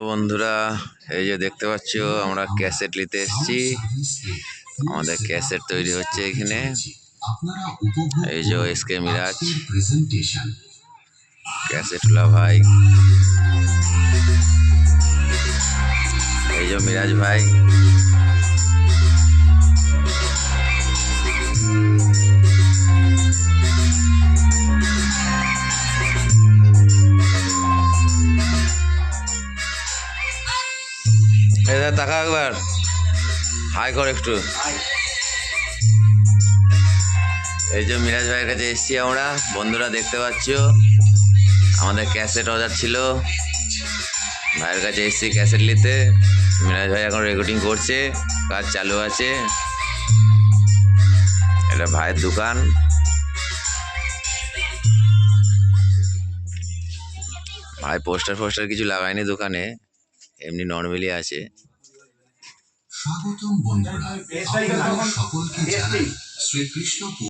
বন্ধুরা, এই যে দেখতে পাচ্ছ, আমরা ক্যাসেট নিতে এসছি। আমাদের ক্যাসেট তৈরি হচ্ছে এখানে। এই যে এস কে মিরাজ ক্যাসেটলা ভাই। এই যে মিরাজ ভাই। এদের টাকা একবার। হাই কর একটু। এই যে মিরাজ ভাইয়ের কাছে এসেছি আমরা, বন্ধুরা দেখতে পাচ্ছ? আমাদের ক্যাসেট অর্ডার ছিল। ভাইয়ের কাছে এসেছি ক্যাসেট নিতে। মিরাজ ভাই এখন রেকর্ডিং করছে, কাজ চালু আছে। এটা ভাইয়ের দোকান। ভাই পোস্টার ফোস্টার কিছু লাগায়নি দোকানে। এমনি নর্মালি আছে স্বাগতম বন্ধুরা সকলকে জানাই শ্রীকৃষ্ণ